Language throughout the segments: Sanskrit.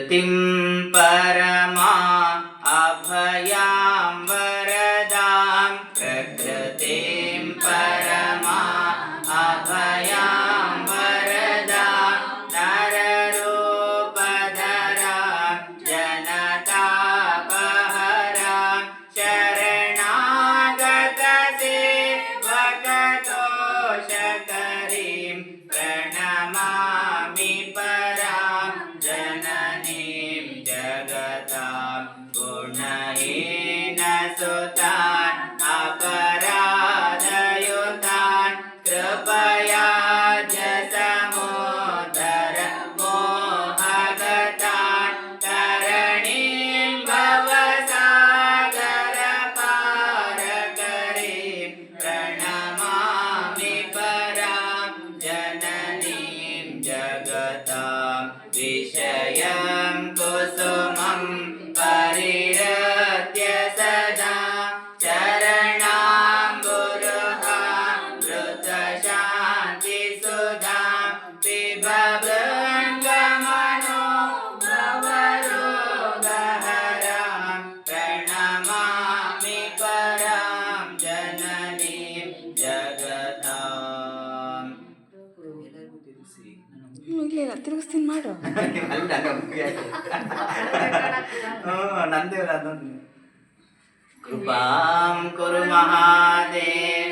तिं परमा अपरादयो कृपया जतमो धरमो भगता तरणे प्रणमामि परां। जननीं जगतां त्रिशयं प्रोत्तमम् ಮುಗಿಲಿಲ್ಲ ತಿರುಗಿಸ್ತೀನಿ ಮಾಡು. ನಂದೇವ್ರ ಅದೊಂದು ಕೃಪಾಂ ಕುರು ಮಹಾದೇವ.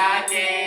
Friday.